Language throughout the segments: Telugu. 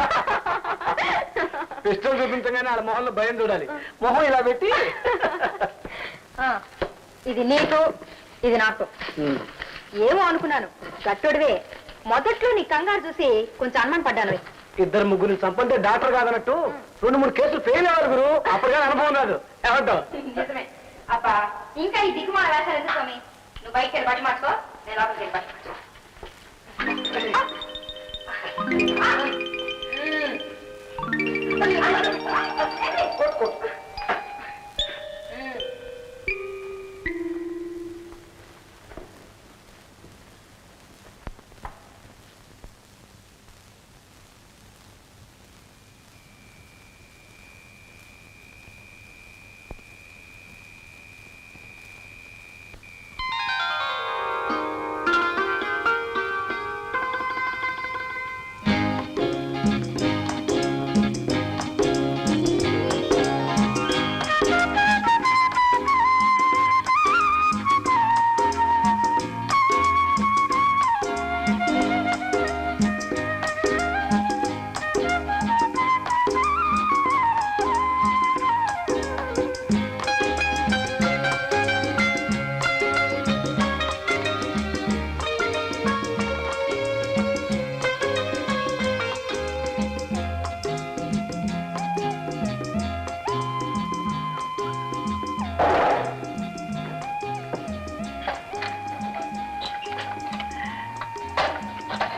పిస్టల్ చూపించగానే వాళ్ళ మొహంలో భయం చూడాలి. మొహం ఇలా పెట్టి. ఇది నీకు ఇది నాకు. ఏమో అనుకున్నాను. గట్టుడివే మొదట్లో నీ కంగారు చూసి కొంచెం అనుమాన పడ్డాను ఇద్దరు ముగ్గురు చంపంటే డాక్టర్ కాదన్నట్టు రెండు మూడు కేసులు ఫెయిల్ అవ్వాలి గురు. అప్పటికే అనుభవం రాదు. ఏమంటావు? నిజమే. అబ్బా ఇంకా ఈ వేసాలు ఎందుకు స్వామి? నువ్వు బయటికి వెళ్ళి బట్టి మార్చుకో నేను లోపలికి వెళ్ళి బట్టి మార్చుకో.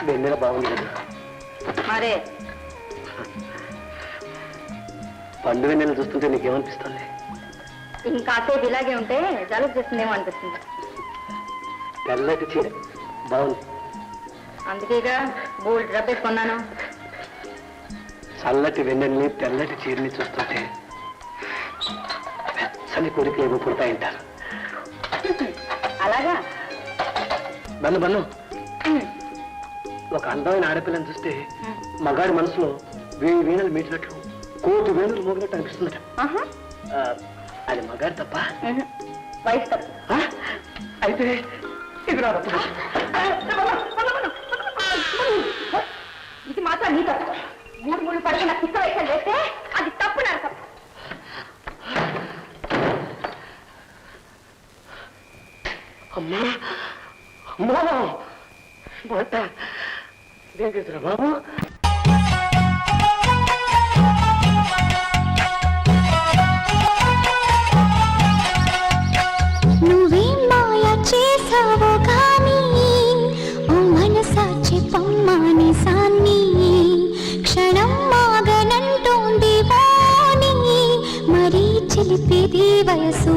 వెన్నెల బాగుంది కదా. మరే. పండు వెన్నెల చూస్తుంటే నీకేమనిపిస్తుంది? ఇంకాసేపు ఇలాగే ఉంటే జలుబు చేస్తుందేమో అనిపిస్తుంది. తెల్లటి చీర. బాగుంది. అందుకేగా బోల్డ్ కొన్నాను చల్లటి వెన్నెల్ని తెల్లటి చీరని చూస్తుంటే వెచ్చని కోరికలు ఏమో పుడతాయంటారు. అలాగా? బన్ను బన్ను. ఒక అందమైన ఆడపిల్లని చూస్తే మగాడి మనసులో వేయి వీణలు మీటినట్లు కోటి వేణులు మోగినట్టు అనిపిస్తుందట. ఆ, అది మగాడి తప్ప. వయసు తప్పు. ఆ? అయితే ఇది నా తప్పు. ఇది మాత్రం నీ తప్పు. మూడు మూడు పడుకున్న కుక్క వేషాలు వేస్తే అది తప్పు నా తప్పు. అమ్మా! అమ్మా! మాట ఇదేం చేస్తున్నా బాబు. నువ్వేం మాయ చేసావో కానీ ఓ మనసా చెప్పమ్మాని సాన్ని క్షణం మాగనంటోంది వాణి మరీ చిలిపేది వయసు